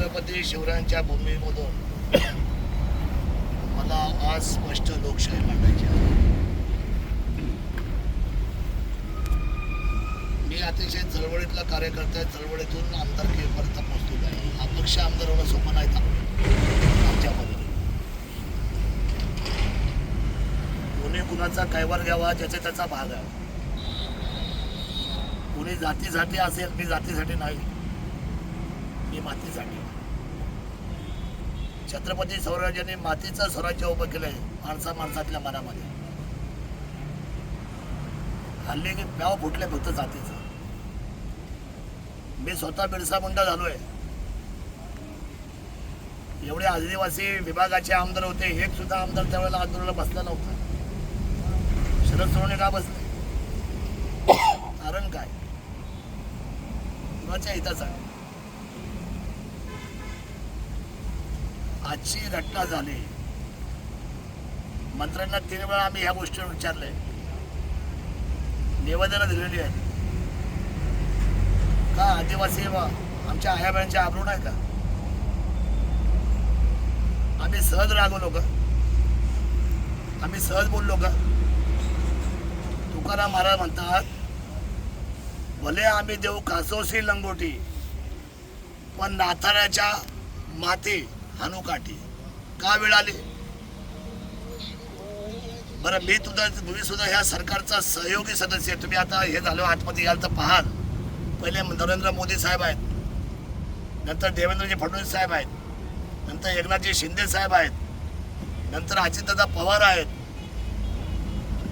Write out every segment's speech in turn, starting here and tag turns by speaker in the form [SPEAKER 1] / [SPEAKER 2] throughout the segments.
[SPEAKER 1] छत्रपती शिवरायांच्या भूमीमधून मला आज स्पष्ट लोकशाही मांडायची आहे. मी अतिशय चळवळीतला कार्यकर्ता आहे. चळवळीतून आमदारकीपर्यंत पोहोचलेलो आहे. अपक्ष आमदार होणं सोपं नाही आमच्यामध्ये. कोणी कुणाचा कैवार घ्यावा ज्याचा त्याचा भाग आहे. कोणी जातीसाठी असेल मी जातीसाठी नाही. मी मातीसाठी. छत्रपती स्वराज्याने मातीचं स्वराज्य उभं केलंय माणसा माणसातल्या मनामध्ये. हल्ली की प्याव फुटले फक्त जातीचं. मी स्वतः बिरसा मुंडा झालोय. एवढे आदिवासी विभागाचे आमदार होते एक सुद्धा आमदार त्यावेळेला आंदोलनाला बसला नव्हता. शरद सोडवणे का बसले? कारण काय? कुणाच्या हितासाठी? आजची घटना झाली. मंत्र्यांना तीन वेळा आम्ही ह्या गोष्टीवर विचारले निवेदनं दिलेली आहेत. का आदिवासी आमच्या आयाबायांचे आबरू नाही का? आम्ही सहज रागवलो का आम्ही सहज बोललो का तुकाराम महाराज म्हणतात भले आम्ही देऊ कासोशी लंगोटी पण नाताळ्याच्या माती हनुकाठी का वेळ आली? बरं मी तुझा मी सुद्धा ह्या सरकारचा सहयोगी सदस्य आहे. तुम्ही आता हे झालं आतमध्ये याल तर पाहाल. पहिले नरेंद्र मोदी साहेब आहेत. नंतर देवेंद्रजी फडणवीस साहेब आहेत. नंतर एकनाथजी शिंदे साहेब आहेत. नंतर अजितदादा पवार आहेत.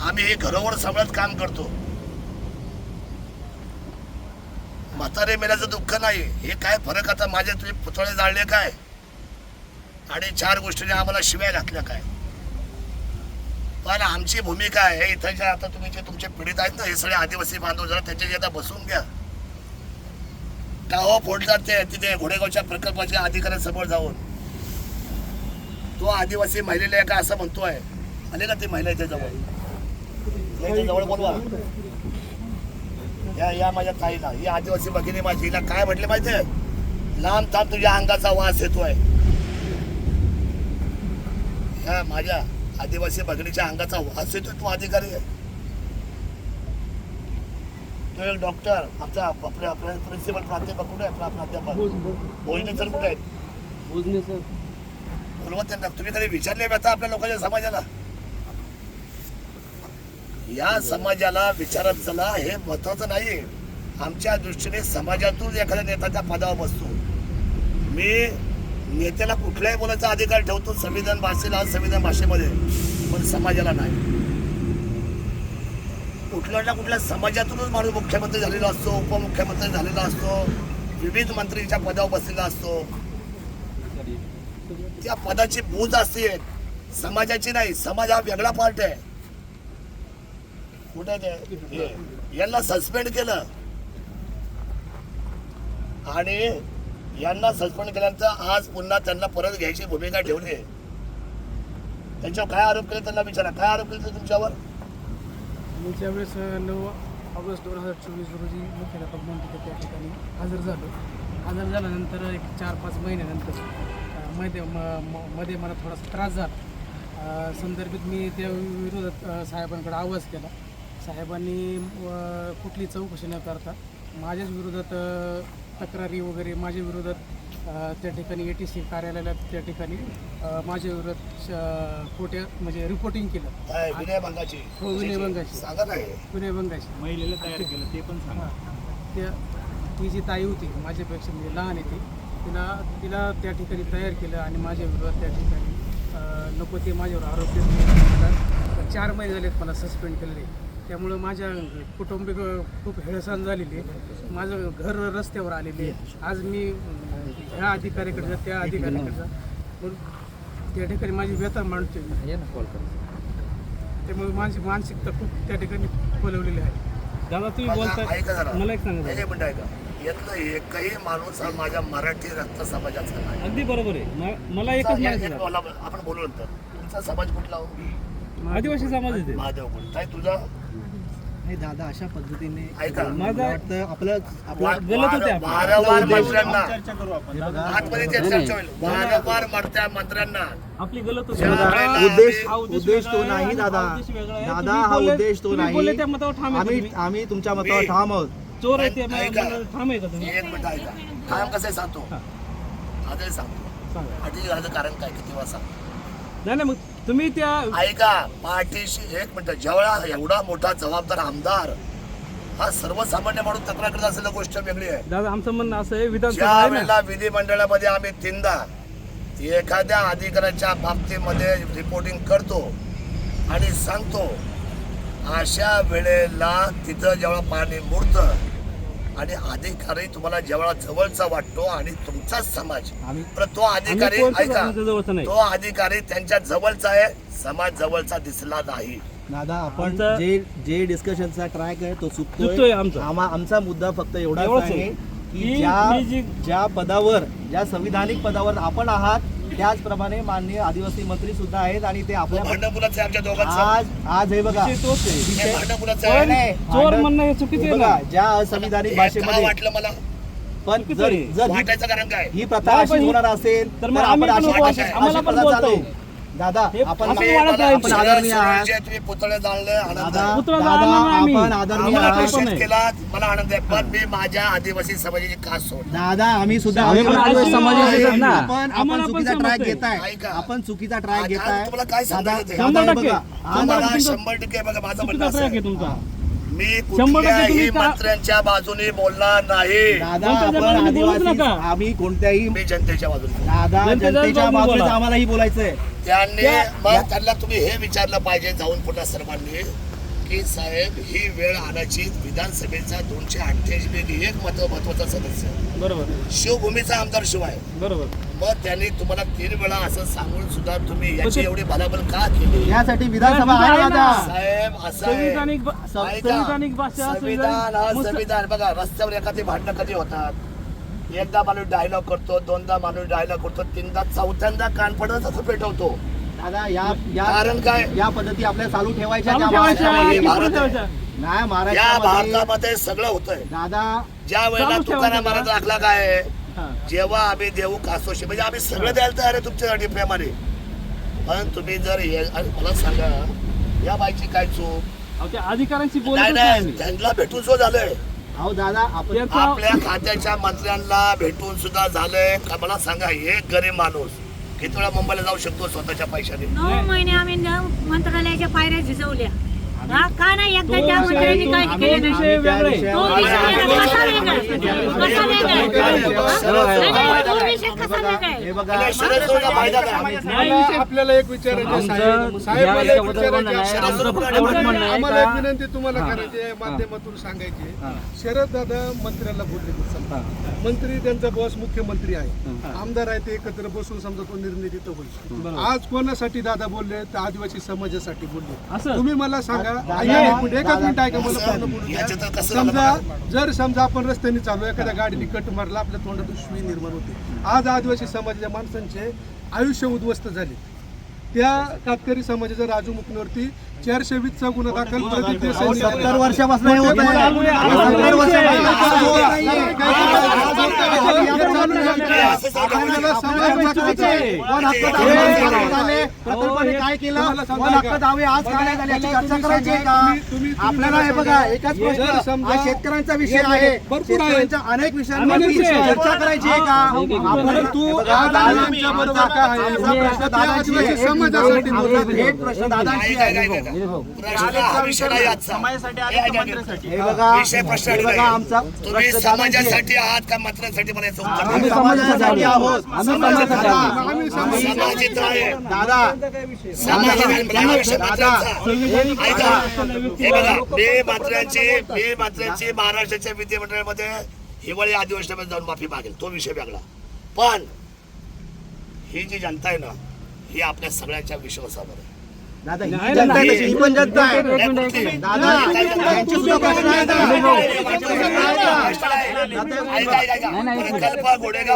[SPEAKER 1] आम्ही हे घरोवर सगळंच काम करतो. म्हातारे मेल्याचं दुःख नाही. हे काय फरक आता माझे तुम्ही पुतळे जाळले काय? आणि चार गोष्टीने आम्हाला शिव्या घातल्या काय? पण आमची भूमिका आहे इथं जे आता तुम्ही जे तुमचे पीडित आहेत ना हे सगळे आदिवासी बांधव जरा त्याच्या आता बसून घ्या. गावं फोडतात ते तिथे घोडेगावच्या प्रकल्पाच्या अधिकाऱ्यांसमोर जाऊन. तो आदिवासी महिलेला का असं म्हणतोय. आले का ती महिला इथे जवळ? जवळ बोलवा या या माझ्या ताईला ही आदिवासी भगिनी माझी हिला काय म्हटले माहितीये? लांब थांब तुझ्या अंगाचा वास येतोय. ह्या माझ्या आदिवासी भगिनीच्या अंगाचा वास येतोय तू अधिकारी आहे. तो एक डॉक्टर आमचा आपल्या आपल्या प्रिन्सिपल प्राध्यापक कुठे आपला प्राध्यापक. मोहिनी सर कुठे आहेत? बोलवा त्यांना तुम्ही कधी विचारले आता आपल्या लोकांच्या समाजाला? या समाजाला विचारत चला हे महत्वाचं नाही आमच्या दृष्टीने समाजातून एखादा नेता त्या पदावर बसतो. मी नेत्याला कुठल्याही बोलायचा अधिकार ठेवतो संविधान भाषेला संविधान भाषेमध्ये. पण समाजाला नाही. कुठल्या ना कुठल्या समाजातूनच माणूस मुख्यमंत्री झालेला असतो उपमुख्यमंत्री झालेला असतो विविध मंत्रीच्या पदावर बसलेला असतो. त्या पदाची बूज असते समाजाची नाही समाज हा वेगळा पार्ट आहे. कुठे यांना सस्पेंड केलं. आणि यांना सस्पेंड केल्यानंतर आज पुन्हा त्यांना परत घ्यायची भूमिका ठेवली आहे. त्यांच्यावर काय आरोप केले त्यांना विचारा. काय आरोप केले तुमच्यावर?
[SPEAKER 2] मी ज्यावेळेस नऊ ऑगस्ट दोन हजार चोवीस रोजी मुख्याध्यापक म्हणतो त्या ठिकाणी हजर झालो. हजर झाल्यानंतर एक चार पाच महिन्यानंतरमध्ये म- म- मध्ये मला थोडासा त्रास झाला. संदर्भित मी त्या विरोधात साहेबांकडे आवाज केला. साहेबांनी कुठली चौकशी न करता माझ्याच विरोधात तक्रारी वगैरे माझ्या विरोधात त्या ठिकाणी ए टी सी कार्यालयाला त्या ठिकाणी माझ्या विरोधात श- खोट्या म्हणजे रिपोर्टिंग केलं.
[SPEAKER 1] विनयभंगाची
[SPEAKER 2] हो, विनयभंगाची. गुन्हेबंगाची
[SPEAKER 3] महिलेला तयार केलं ते पण सांगा.
[SPEAKER 2] त्या ती जी ताई होती माझ्यापेक्षा म्हणजे लहान आहे ती तिला तिला त्या ठिकाणी तयार केलं आणि माझ्या विरोधात त्या ठिकाणी नको ते माझ्यावर आरोप केले. चार महिने झालेत मला सस्पेंड केलेले. त्यामुळं माझ्या कुटुंबिक खूप हेळसांड झालेली आहे. माझं घर रस्त्यावर आलेले आहे. आज मी ह्या अधिकाऱ्याकडे जा त्या अधिकाऱ्याकडे जा. म्हणून त्या ठिकाणी माझी व्यथा मांडते मी. त्यामुळे माझी मानसिकता खूप त्या ठिकाणी फुलवलेली आहे.
[SPEAKER 3] दादा तुम्ही
[SPEAKER 1] जरा.
[SPEAKER 3] मला एक सांगा
[SPEAKER 1] यातलं एकही माणूस हा माझ्या मराठी रक्त समाजाचा नाही.
[SPEAKER 3] अगदी बरोबर आहे. मला एकच.
[SPEAKER 1] बोला- आपण बोलू नंतर. तुमचा समाज कुठला हो?
[SPEAKER 3] आदिवासी समाज.
[SPEAKER 1] महादेव कोण काय तुझा
[SPEAKER 4] नाही दादा अशा पद्धतीने
[SPEAKER 1] ऐका.
[SPEAKER 4] मला
[SPEAKER 3] माझा-
[SPEAKER 4] वाटतं आपलं
[SPEAKER 3] गलत होते
[SPEAKER 1] वार-
[SPEAKER 3] आपण.
[SPEAKER 1] वारंवार मंत्र्यांना.
[SPEAKER 3] चर्चा करू आपण. दादा
[SPEAKER 1] आतमध्ये ते चर्चा होईल. वारंवार मरत्या मंत्र्यांना.
[SPEAKER 3] आपली गलत होती.
[SPEAKER 1] ज्या वेळेला
[SPEAKER 4] उद्देश
[SPEAKER 3] हा उद्देश
[SPEAKER 4] उद्देश तो
[SPEAKER 3] वेगळा आहे,
[SPEAKER 4] नाही
[SPEAKER 3] हा
[SPEAKER 4] दादा
[SPEAKER 3] उद्देश वेगळा आहे.
[SPEAKER 4] दादा
[SPEAKER 3] तुम्ही
[SPEAKER 4] हा
[SPEAKER 3] बोलले-
[SPEAKER 4] उद्देश तो
[SPEAKER 3] तुम्ही
[SPEAKER 4] नाही.
[SPEAKER 3] बोलले त्या मतावर ठाम आहे
[SPEAKER 4] आम्ही
[SPEAKER 3] तुम्ही.
[SPEAKER 4] आम्ही तुमच्या मतावर ठाम आहोत.
[SPEAKER 3] चोर आहे ते
[SPEAKER 1] ऐका.
[SPEAKER 3] ठाम आहे का तुम्ही?
[SPEAKER 1] एक मिनिट ऐका. ठाम कसं आहे सांगतो?
[SPEAKER 3] हा.
[SPEAKER 1] आजही सांगतो.
[SPEAKER 3] सांगा.
[SPEAKER 1] आधी घालायचं कारण काय? किती वाजता?
[SPEAKER 3] नाही नाही मग तुम्ही त्या
[SPEAKER 1] ऐका पाठीशी एक मिनिट जेवढा एवढा मोठा जबाबदार आमदार हा सर्वसामान्य माणूस तक्रार करत असलेली गोष्ट वेगळी आहे.
[SPEAKER 3] दादा आमचं म्हणणं असं आहे विधानसभा
[SPEAKER 1] ज्या
[SPEAKER 3] आहे ना?
[SPEAKER 1] वेळेला विधिमंडळामध्ये आम्ही तीनदा एखाद्या अधिकाऱ्याच्या बाबतीमध्ये रिपोर्टिंग करतो आणि सांगतो अशा वेळेला तिथं जेव्हा पाणी मुरतं आणि अधिकारी तुम्हाला जेव्हा जवळचा वाटतो आणि तुमचाच समाज पण तो अधिकारी ऐका. तो अधिकारी त्यांच्या जवळचा आहे समाज जवळचा दिसला नाही
[SPEAKER 4] दादा आपण जे जे डिस्कशनचा ट्रॅक आहे तो
[SPEAKER 3] चुकतोय आमचा.
[SPEAKER 4] आमा- आमचा मुद्दा फक्त एवढाच आहे. की ज्या ज्या पदावर ज्या संविधानिक पदावर आपण आहात त्याचप्रमाणे माननीय आदिवासी मंत्री सुद्धा आहेत आणि ते आपल्या
[SPEAKER 1] आमच्या दोघांचं
[SPEAKER 4] आज आज हे बघा
[SPEAKER 3] विषय तोच आहे.
[SPEAKER 1] हे भांडणपुराचं
[SPEAKER 3] पण
[SPEAKER 1] आहे
[SPEAKER 4] नाही,
[SPEAKER 3] चोर
[SPEAKER 4] भांडण-
[SPEAKER 3] म्हणणं हे चुकीचं
[SPEAKER 4] हे
[SPEAKER 3] आहे
[SPEAKER 4] बघा
[SPEAKER 3] ना
[SPEAKER 4] ज्या असंविधानिक
[SPEAKER 1] हे का
[SPEAKER 4] भाषेमध्ये
[SPEAKER 1] वाटलं मला
[SPEAKER 4] पण
[SPEAKER 3] चुकीचं
[SPEAKER 4] जर
[SPEAKER 3] आहे.
[SPEAKER 4] जर ही-
[SPEAKER 1] वाटायचं कारण काय
[SPEAKER 4] ही प्रथा
[SPEAKER 3] नाही,
[SPEAKER 4] अशी
[SPEAKER 3] ही-
[SPEAKER 4] होणार असेल
[SPEAKER 3] तर मग
[SPEAKER 4] आपण
[SPEAKER 3] आम्ही पण
[SPEAKER 4] अशी
[SPEAKER 3] उपवास- आम्हाला पण
[SPEAKER 4] प्रथा
[SPEAKER 3] बोलतोय.
[SPEAKER 4] चालवू. दादा आपण
[SPEAKER 3] आहे.
[SPEAKER 4] आदरणीय आहात
[SPEAKER 1] तुम्ही पुतळे जाणले
[SPEAKER 4] दादा
[SPEAKER 1] आहे.
[SPEAKER 4] दादा
[SPEAKER 3] आम्ही.
[SPEAKER 4] आपण आदरणीय
[SPEAKER 3] आम्हाला
[SPEAKER 4] आहात
[SPEAKER 3] आहे.
[SPEAKER 1] केला मला आनंद आहे पण मी माझ्या आदिवासी समाजाची कास सोड
[SPEAKER 4] दादा आम्ही सुद्धा
[SPEAKER 3] आम्ही पण
[SPEAKER 4] आदिवासी ना. आपण
[SPEAKER 3] आम्हाला
[SPEAKER 4] आपण
[SPEAKER 3] पण
[SPEAKER 4] चुकीचा ट्रॅक
[SPEAKER 3] समजतंय.
[SPEAKER 4] घेताय
[SPEAKER 1] ऐका.
[SPEAKER 4] आपण चुकीचा ट्रॅक
[SPEAKER 1] आता
[SPEAKER 4] घेताय
[SPEAKER 1] तुम्हाला काय
[SPEAKER 4] दादा
[SPEAKER 1] सांगायचं ते?
[SPEAKER 4] दादा
[SPEAKER 3] शंभर
[SPEAKER 4] हे
[SPEAKER 3] टक्के.
[SPEAKER 4] बघा आज-
[SPEAKER 1] मला
[SPEAKER 3] तुमचं-
[SPEAKER 1] शंभर टक्के बघा माझं म्हणणं
[SPEAKER 3] चुकीचा
[SPEAKER 1] असं
[SPEAKER 3] ट्रॅक आहे
[SPEAKER 1] आहे.
[SPEAKER 3] तुमचा
[SPEAKER 1] मी
[SPEAKER 3] शंभर टक्के
[SPEAKER 1] कुठल्याही
[SPEAKER 3] तुम्ही का-
[SPEAKER 1] मंत्र्यांच्या बाजूने बोलणार नाही
[SPEAKER 4] दादा
[SPEAKER 3] कोणत्या
[SPEAKER 4] आपण
[SPEAKER 3] जगामध्ये बोलूच
[SPEAKER 4] आदिवासी
[SPEAKER 3] नका.
[SPEAKER 4] आम्ही कोणत्याही
[SPEAKER 1] मी जनतेच्या बाजूने
[SPEAKER 4] दादा
[SPEAKER 3] जनतेच्या
[SPEAKER 4] जनतेच्या
[SPEAKER 3] बाजूने बोला.
[SPEAKER 4] आम्हालाही बोलायचंय
[SPEAKER 1] त्यांनी
[SPEAKER 4] त्या-
[SPEAKER 1] मग त्यांना तुम्ही हे विचारलं पाहिजे जाऊन पुन्हा सर्वांनी की साहेब ही वेळ आणायची. विधानसभेचा दोनशे अठ्ठ्याऐंशी पैकी एक महत्त्व महत्त्वाचा सदस्य.
[SPEAKER 3] बरोबर.
[SPEAKER 1] शिवभूमीचा आमदार शिव आहे
[SPEAKER 3] बरोबर.
[SPEAKER 1] मग त्यांनी तुम्हाला तीन वेळा असं सांगून सुद्धा तुम्ही याची एवढी भलाबल का केली?
[SPEAKER 4] यासाठी विधानसभा आहे
[SPEAKER 3] ना.
[SPEAKER 1] साहेब असं आहे.
[SPEAKER 3] संविधानिक
[SPEAKER 1] संविधान हा संविधान. बघा रस्त्यावर एखादी भांडणं कधी होतात? एकदा माणूस डायलॉग करतो दोनदा माणूस डायलॉग करतो तीनदा चौथ्यांदा कान पडत असं पेटवतो
[SPEAKER 4] दादा या या
[SPEAKER 1] कारण काय
[SPEAKER 4] या पद्धती आपल्या चालू ठेवायच्या
[SPEAKER 3] चालू ठेवायच्या,
[SPEAKER 4] महाराष्ट्रामध्ये?
[SPEAKER 3] किती
[SPEAKER 1] भारत
[SPEAKER 3] ठेवायच्या?
[SPEAKER 4] नाही
[SPEAKER 1] या
[SPEAKER 4] महाराष्ट्रामध्ये
[SPEAKER 1] भारतामध्ये सगळं होतंय
[SPEAKER 4] दादा
[SPEAKER 1] ज्या वेळेला
[SPEAKER 3] चालू
[SPEAKER 1] तुकाराम महाराज
[SPEAKER 3] का?
[SPEAKER 1] दाखला काय आहे?
[SPEAKER 3] हा.
[SPEAKER 1] जेव्हा आम्ही देऊ कासोशी म्हणजे आम्ही सगळं द्यायला तयार आहे तुमच्यासाठी प्रेमाने पण तुम्ही जर हे आणि मला सांगा या बाईची काय चूक
[SPEAKER 3] अहो, त्या अधिकाऱ्यांशी
[SPEAKER 1] नाही. त्यांना भेटून सो झालंय
[SPEAKER 4] अहो दादा आपण
[SPEAKER 1] आपल्या खात्याच्या मंत्र्यांना भेटून सुद्धा झालंय. का मला सांगा एक गरीब माणूस किती वेळा मुंबईला जाऊ शकतो स्वतःच्या पैशाने?
[SPEAKER 5] नऊ महिने आम्ही मंत्रालयाच्या पायऱ्या झिजवल्या. हा का नाही एकदा
[SPEAKER 3] तो
[SPEAKER 5] त्या
[SPEAKER 3] विषय-
[SPEAKER 5] मंत्र्यांनी
[SPEAKER 3] तो-
[SPEAKER 5] काही
[SPEAKER 3] तो
[SPEAKER 5] केलं नाही
[SPEAKER 3] विषय वेगळा आहे.
[SPEAKER 5] तो विषय वेगळा, कसा वेगळा? कसा वेगळा? नाही, नाही, तो विषय कसा वेगळा आहे?
[SPEAKER 4] हे बघा
[SPEAKER 1] आणि शरद सोडला फायदा काय
[SPEAKER 3] नाही, विषय-
[SPEAKER 6] आपल्याला एक विचारायचं आहे, साहेब साहेब मला एक
[SPEAKER 3] आहे,
[SPEAKER 6] आम्हाला एक विनंती तुम्हाला
[SPEAKER 3] हा.
[SPEAKER 6] करायची आहे माध्यमातून सांगायची
[SPEAKER 3] हा.
[SPEAKER 6] आहे. शरद दादा मंत्र्याला बोलले समजा. मंत्री त्यांचा बॉस मुख्यमंत्री आहे आमदार आहे ते एकत्र बसून समजा तो निर्णय तिथं होईल. आज कोणासाठी दादा बोलले तर आदिवासी समाजासाठी बोलले? तुम्ही मला सांगा एकच मिनिट ऐका मला समजा. जर समजा आपण रस्त्याने चालू एखाद्या गाडीने कट मारला आपल्या तोंडातून शिवी निर्माण होते. आज आदिवासी समाजाच्या माणसांचे आयुष्य उद्ध्वस्त झाले. त्या कातकरी समाजाच्या राजू मुकणवरती चारशे वीसचा गुन्हा दाखल
[SPEAKER 4] सत्तर वर्षापासून काय केलं? आज काय झाले याची चर्चा करायची आपल्याला हे बघा. एकच प्रश्न. हा शेतकऱ्यांचा विषय आहे.
[SPEAKER 6] भरपूर
[SPEAKER 4] अनेक विषयांवरती. चर्चा करायची आहे का? आपण
[SPEAKER 6] आज
[SPEAKER 4] दादा-
[SPEAKER 6] समाजासाठी
[SPEAKER 4] आमचा
[SPEAKER 6] बोलतो.
[SPEAKER 4] थेट प्रश्न दादांची
[SPEAKER 1] काय-
[SPEAKER 4] आहे
[SPEAKER 1] काय- काय- काय- प्रश्न हा विषय नाही आजचा हे ऐका की.
[SPEAKER 4] हे बघा
[SPEAKER 1] विषय प्रश्न
[SPEAKER 4] हे
[SPEAKER 1] नाही.
[SPEAKER 4] बघा आमचा
[SPEAKER 1] तुम्ही
[SPEAKER 4] प्रश्न.
[SPEAKER 1] समाजासाठी आहात का मंत्र्यांसाठी मला याचं उत्तर
[SPEAKER 4] आम्ही
[SPEAKER 1] द्या.
[SPEAKER 4] समाजासाठी आहोत
[SPEAKER 3] आम्ही समाजासाठी आहोत.
[SPEAKER 6] आम्ही समाज-
[SPEAKER 1] समाजित आहे
[SPEAKER 4] दादा
[SPEAKER 1] समाजित आहे. मला विषय
[SPEAKER 4] दादा
[SPEAKER 1] मंत्र्यांचा. ऐका हे बघा मी मंत्र्यांची मी मंत्र्यांची महाराष्ट्राच्या विधिमंडळामध्ये हिवाळी अधिवेशनामध्ये जाऊन माफी मागेल तो विषय वेगळा पण ही जी जनता आहे ना ही आपल्या सगळ्यांच्या विश्वासावर आहे.
[SPEAKER 4] दादा
[SPEAKER 3] नाही,
[SPEAKER 4] ही जनता आहे
[SPEAKER 1] नाही.
[SPEAKER 4] तशी, ही पण जनता आहे.
[SPEAKER 3] एक मिनिट, एक मिनिट.
[SPEAKER 4] दादा यांचे सुद्धा प्रश्न आहेत
[SPEAKER 1] ऐका, ऐका, ऐका. प्रकल्प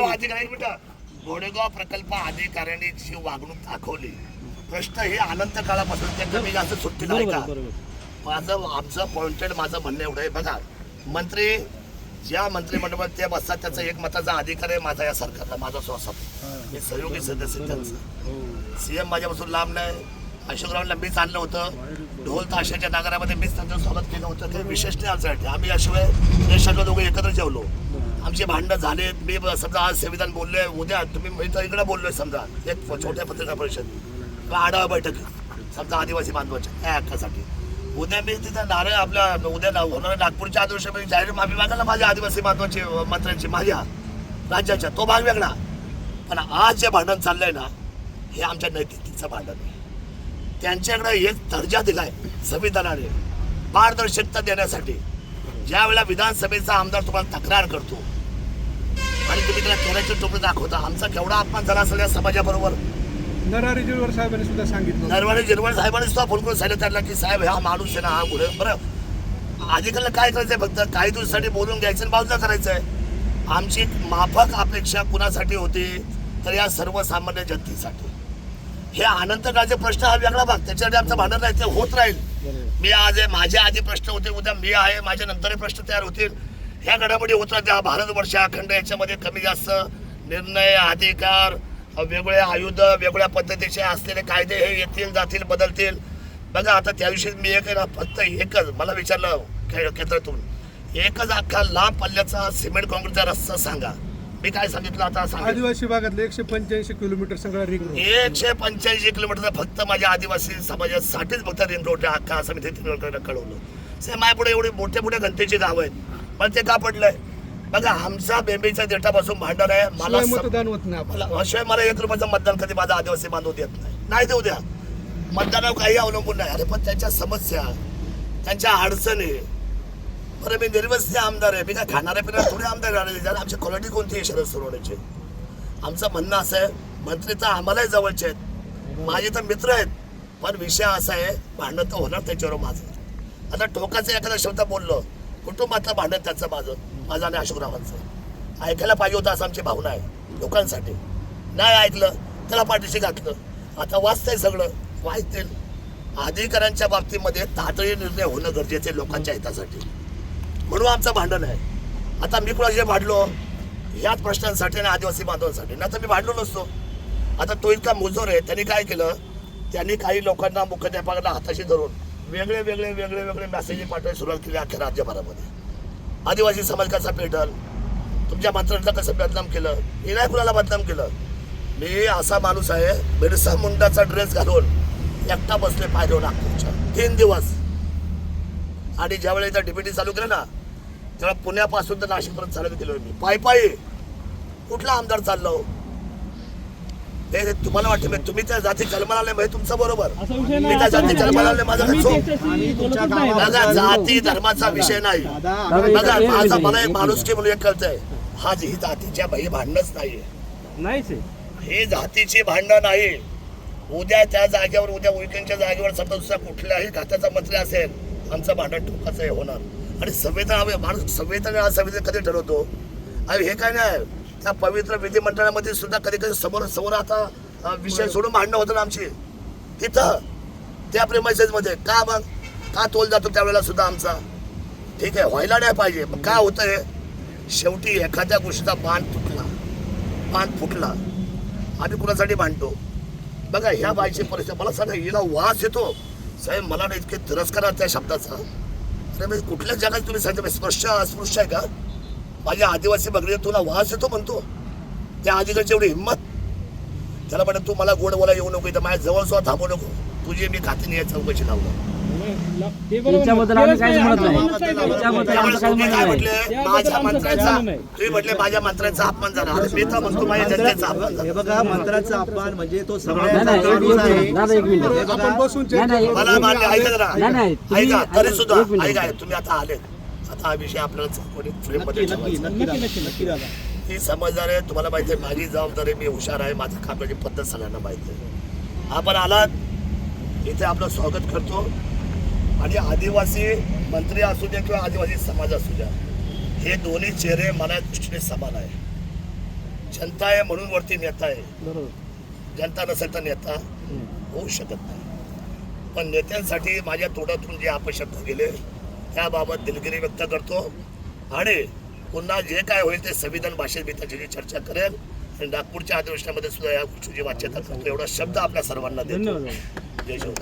[SPEAKER 1] अधिकारी मिनिटं. घोडेगाव प्रकल्प अधिकाऱ्यांनी जी वागणूक दाखवली प्रश्न हे अनंत काळापासून ते कमी जास्त
[SPEAKER 3] बरोबर
[SPEAKER 1] ऐका.
[SPEAKER 3] बरोबर.
[SPEAKER 1] माझं आमचं पॉइंटेड माझं म्हणणं एवढं आहे. बघा मंत्री ज्या मंत्रिमंडळात त्या बसतात त्याचा एक मताचा अधिकार आहे माझा या सरकारला माझा स्वासात मी सहयोगी सदस्य त्यांचं. सीएम माझ्यापासून लांब नाही. अशोकरावांना मीच आणलं होतं. ढोल ताशाच्या नागरामध्ये मीच त्यांचं स्वागत केलं होतं. ते विशेष नाही आमच्यासाठी. आम्ही याशिवाय देशातले दोघं एकत्र जेवलो. आमचे भांडणं झाले मी समजा आज संविधान बोललोय. उद्या तुम्ही मी तर इकडे बोललोय समजा. एक छोट्या पत्रकार परिषद. आढावा बैठक समजा आदिवासी बांधवाच्या. त्या हक्कासाठी? उद्या मी तिथं नारळ आपल्या उद्या ना- होणाऱ्या नागपूरच्या आदर्शमध्ये जाहीर माफी मागायला माझ्या आदिवासी बांधवाची मंत्र्यांची माझ्या राज्याच्या तो भाग वेगळा. पण आज जे भांडण चाललंय ना हे आमच्या नैतिकतेचं भांडण आहे. त्यांच्याकडे एक दर्जा दिलाय संविधानाने पारदर्शकता देण्यासाठी. ज्या वेळेला विधानसभेचा आमदार तुम्हाला तक्रार करतो आणि तुम्ही त्याला केराचे टोपे दाखवता आमचा केवढा अपमान झाला असेल या समाजाबरोबर?
[SPEAKER 6] नरहरी जिरवर साहेबांनी सुद्धा सांगितलं
[SPEAKER 1] नरवाडे जिरवाड साहेबांनी सुद्धा फोन करून सांगितलं त्यांना की साहेब हा माणूस आहे ना हा गुन्हे बरं अधिकाऱ्याला काय करायचंय फक्त? काही दिवसासाठी बोलून घ्यायचं आणि बाजूला करायचंय. आमची माफक अपेक्षा कुणासाठी होती? तर या सर्वसामान्य जनतेसाठी. हे अनंतकाळचे प्रश्न हा वेगळा भाग. त्याच्यासाठी आमचं भांडण नाही ते होत राहील. मी आज आहे माझ्या आधी प्रश्न होते उद्या मी आहे माझ्या नंतर प्रश्न तयार होतील. ह्या घडामोडी होत राहत्या हा भारतवर्ष अखंड याच्यामध्ये कमी जास्त निर्णय अधिकार वेगवेगळे आयुध वेगवेगळ्या पद्धतीचे असलेले कायदे हे येतील जातील बदलतील. बघा आता त्याविषयी मी एक ना फक्त एकच मला विचारलं के- केंद्रातून एकच अख्खा लांब पल्ल्याचा सिमेंट कॉन्क्रीटचा रस्ता सांगा. मी काय सांगितलं आता
[SPEAKER 6] आदिवासी भागातले एकशे पंच्याऐंशी किलोमीटर सगळा रिंग रोड
[SPEAKER 1] एकशे पंच्याऐंशी किलोमीटर फक्त माझ्या आदिवासी समाजासाठीच फक्त रिंग रोड अख्खा असं मी कळवलं से माझ्यापुढे एवढे मोठे मोठे घंटेची गाव आहेत. पण ते का पडलंय? बघा आमचा बेंबीच्या देठापासून भांडण आहे. मला
[SPEAKER 6] मतदान होत नाही आपण
[SPEAKER 1] मला एक रुपयाचं मतदान कधी माझा आदिवासी बांधव देत नाही. नाही देऊ द्या. मतदानावर काही अवलंबून नाही. अरे पण त्यांच्या समस्या त्यांच्या अडचणी. बरं मी निर्वस्ती आमदार आहे. मी काय खाणारे पिणारे थोडे आमदार राहिले ज्याला आमची क्वालिटी कोणती आहे शरद सोडवण्याची आमचं म्हणणं असं आहे मंत्री तर आम्हालाही जवळचे आहेत. माझे तर मित्र आहेत. पण विषय असा आहे भांडण तर होणार त्याच्यावर माझं. आता टोकाचं एखादा शब्द बोललो कुटुंबातलं भांडण त्याचं माझं. माझं आणि अशोकरावांचं ऐकायला पाहिजे होतं असं आमची भावना आहे लोकांसाठी. नाही ऐकलं त्याला पाठीशी घातलं. आता वाचतंय सगळं वाचतील अधिकाऱ्यांच्या बाबतीमध्ये तातडीने निर्णय होणं गरजेचं आहे लोकांच्या हितासाठी. म्हणून आमचं भांडण आहे. आता मी कुणाशी भांडलो ह्याच प्रश्नांसाठी आणि आदिवासी बांधवांसाठी. ना तर मी भांडलो नसतो. आता तो इतका मुजोर आहे त्यांनी काय केलं? त्यांनी काही लोकांना मुख्याध्यापकांना हाताशी धरून वेगळे वेगळे वेगळे वेगळे मेसेज पाठवायला सुरुवात केली अख्ख्या राज्यभरामध्ये. आदिवासी समाज कसा पेटल. तुमच्या मंत्र्यांचा कसं बदनाम केलं? मी नाही कुणाला बदनाम केलं? मी असा माणूस आहे बिरसा मुंडाचा ड्रेस घालून एकटा बसले पाहिजे नागपूरच्या. तीन दिवस. आणि ज्यावेळेस इथं चालू केलं ना तेव्हा पुण्यापासून तर नाशिकपर्यंत चालत गेलो मी. पायी पायी कुठला आमदार चाललो? ते ते तुम्हाला वाटतं तुम्ही त्या जाती जन्माला आले म्हणजे तुमचं बरोबर. मी
[SPEAKER 3] नाही.
[SPEAKER 1] त्या जाती. जन्माला आले माझं बघा जाती धर्माचा विषय नाही. बघा माझा मला
[SPEAKER 3] एक
[SPEAKER 1] माणूस की म्हणून एक कळतंय. हा ही जातीच्या भाई भांडणच नाहीये. ही जातीची भांडण नाही. उद्या त्या जागेवर उद्या उईकेंच्या जागेवर समजा दुसरा कुठल्याही खात्याचा मंत्री असेल आमचं भांडण टोकाचं हे होणार. आणि संविधान माणूस संविधान हा संविधान कधी ठरवतो? आणि हे काय नाही त्या पवित्र विधिमंडळामध्ये सुद्धा कधी कधी समोर समोर आता विषय सोडून भांडणं होतं ना आमची. तिथं त्या प्रेमाइसेस मध्ये का मग का तोल जातो त्यावेळेला सुद्धा आमचा? ठीक आहे व्हायला नाही पाहिजे. मग काय होतंय? शेवटी एखाद्या गोष्टीचा बाण तुटला बाण फुटला. आम्ही कुणासाठी भांडतो? बघा ह्या बाईची परिस्थिती मला सांगा हिला वास येतो? साहेब मला ना इतके तिरस्कार त्या शब्दाचा. अरे मी कुठल्या जगात तुम्ही सांगता स्पर्श अस्पृश्य आहे का? माझ्या आदिवासी बघले तुला वास येतो म्हणतो त्या अधिकाची एवढी हिंमत त्याला म्हणत तू मला गोड बोला येऊ नको इथं माझ्या जवळ सुद्धा थांबू नको तुझी मी खाती नाही चौकशी लावलं
[SPEAKER 3] ते बरोबर
[SPEAKER 2] त्याच्याबद्दल
[SPEAKER 3] नाही.
[SPEAKER 2] आम्ही काहीच म्हणत नाही.
[SPEAKER 3] आम्हाला काय करायचं?
[SPEAKER 2] त्याच्याबद्दल
[SPEAKER 1] त्यामुळे
[SPEAKER 2] आमचं काही
[SPEAKER 1] तुम्ही
[SPEAKER 2] म्हणणं
[SPEAKER 1] काय
[SPEAKER 2] नाही.
[SPEAKER 1] म्हटले माझ्या मंत्र्यांचा. तुम्ही म्हटले माझ्या मंत्र्यांचा अपमान झाला अरे मी तर म्हणतो माझ्या जनतेचा अपमान
[SPEAKER 4] हे
[SPEAKER 1] झाला
[SPEAKER 4] बघा मंत्र्याचा अपमान म्हणजे तो
[SPEAKER 2] नाही,
[SPEAKER 4] सगळ्यांचा
[SPEAKER 2] नाही, एक
[SPEAKER 4] माणूस
[SPEAKER 2] मिनिट,
[SPEAKER 4] आहे.
[SPEAKER 2] दादा, एक मिनिट.
[SPEAKER 4] बघा,
[SPEAKER 6] आपण बसून
[SPEAKER 2] नाही, नाही,
[SPEAKER 6] चर्चा
[SPEAKER 1] मला मान्य ऐका जरा
[SPEAKER 2] नाही, नाही, तुम्ही-
[SPEAKER 1] ऐका तरी सुद्धा
[SPEAKER 2] एक मिनिट.
[SPEAKER 1] ऐका तुम्ही आता आले हा विषय आपल्याला चौकटीत
[SPEAKER 4] फ्रेममध्ये
[SPEAKER 1] ठेवायचा. ही समजदार आहे तुम्हाला माहिती आहे माझी जबाबदारी मी हुशार आहे माझं कामाची पद्धत सगळ्यांना माहिती आहे. आपण आलात इथे आपलं स्वागत करतो. आणि आदिवासी मंत्री असू द्या किंवा आदिवासी समाज असू द्या हे दोन्ही चेहरे मला दृष्टीने समान आहे. जनता आहे म्हणून वरती नेता आहे. जनता नसेल तर नेता होऊ शकत नाही. पण नेत्यांसाठी माझ्या तोंडातून जे अपशब्द गेले त्याबाबत दिलगिरी व्यक्त करतो. आणि पुन्हा जे काय होईल ते संविधान भाषेत मी त्याची चर्चा करेन आणि नागपूरच्या अधिवेशनामध्ये सुद्धा या गोष्टीची वाच्यता करतो. एवढा शब्द आपल्या सर्वांना देतो.
[SPEAKER 3] धन्यवाद.
[SPEAKER 1] जय शिवराय